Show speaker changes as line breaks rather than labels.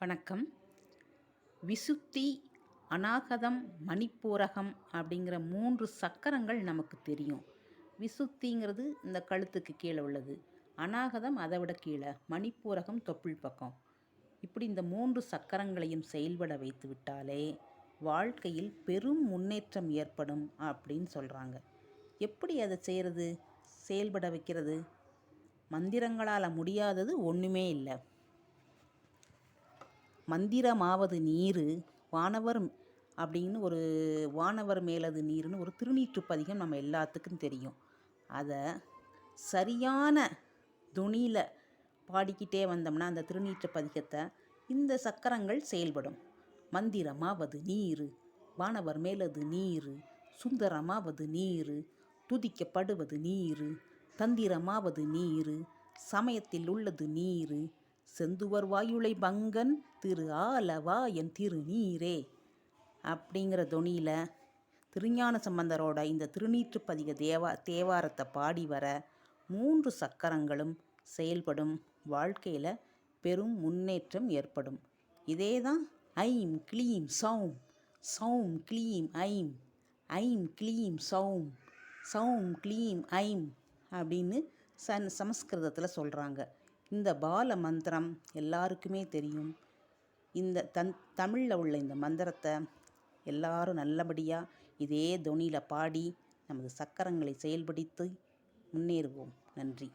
வணக்கம். விசுத்தி அநாகதம் மணிப்பூரகம் அப்படிங்கிற மூன்று சக்கரங்கள் நமக்கு தெரியும். விசுத்திங்கிறது இந்த கழுத்துக்கு கீழே உள்ளது. அநாகதம் அதை விட கீழே மணிப்பூரகம் தொப்புள் பக்கம். இப்படி இந்த மூன்று சக்கரங்களையும் செயல்பட வைத்து விட்டாலே வாழ்க்கையில் பெரும் முன்னேற்றம் ஏற்படும் அப்படின்னு சொல்கிறாங்க எப்படி அதை செய்கிறது செயல்பட வைக்கிறது? மந்திரங்களால் முடியாதது ஒன்றுமே இல்லை. மந்திரமாவது நீர் வானவர் அப்படின்னு ஒரு வானவர் மேலது நீர்னு ஒரு திருநீற்று பதிகம் நம்ம எல்லாத்துக்கும் தெரியும். அதை சரியான துணியில் பாடிக்கிட்டே வந்தோம்னா அந்த திருநீற்று பதிகத்தை இந்த சக்கரங்கள் செயல்படும். மந்திரமாவது நீர் வானவர் மேலது நீர் சுந்தரமாவது நீர் துதிக்கப்படுவது நீர் தந்திரமாவது நீர் சமயத்தில் உள்ளது நீர் செந்துவர் வாயுளை பங்கன் திரு ஆலவா என் திருநீரே. அப்படிங்கிற தொனியில் திருஞான சம்பந்தரோட இந்த திருநீற்றுப்பதிக தேவா தேவாரத்தை பாடி வர மூன்று சக்கரங்களும் செயல்படும் வாழ்க்கையில் பெரும் முன்னேற்றம் ஏற்படும். இதே தான் ஐம் க்ளீம் சௌம் சௌம் க்ளீம் ஐம் ஐம் க்ளீம் சௌம் சௌம் க்ளீம் ஐம் அப்படின்னு சன் சமஸ்கிருதத்தில் சொல்கிறாங்க இந்த பால மந்திரம் எல்லாருக்குமே தெரியும். இந்த தன் தமிழில் உள்ள இந்த மந்திரத்தை எல்லாரும் நல்லபடியாக இதே துணியில் பாடி நமது சக்கரங்களை செயல்படுத்தி முன்னேறுவோம். நன்றி.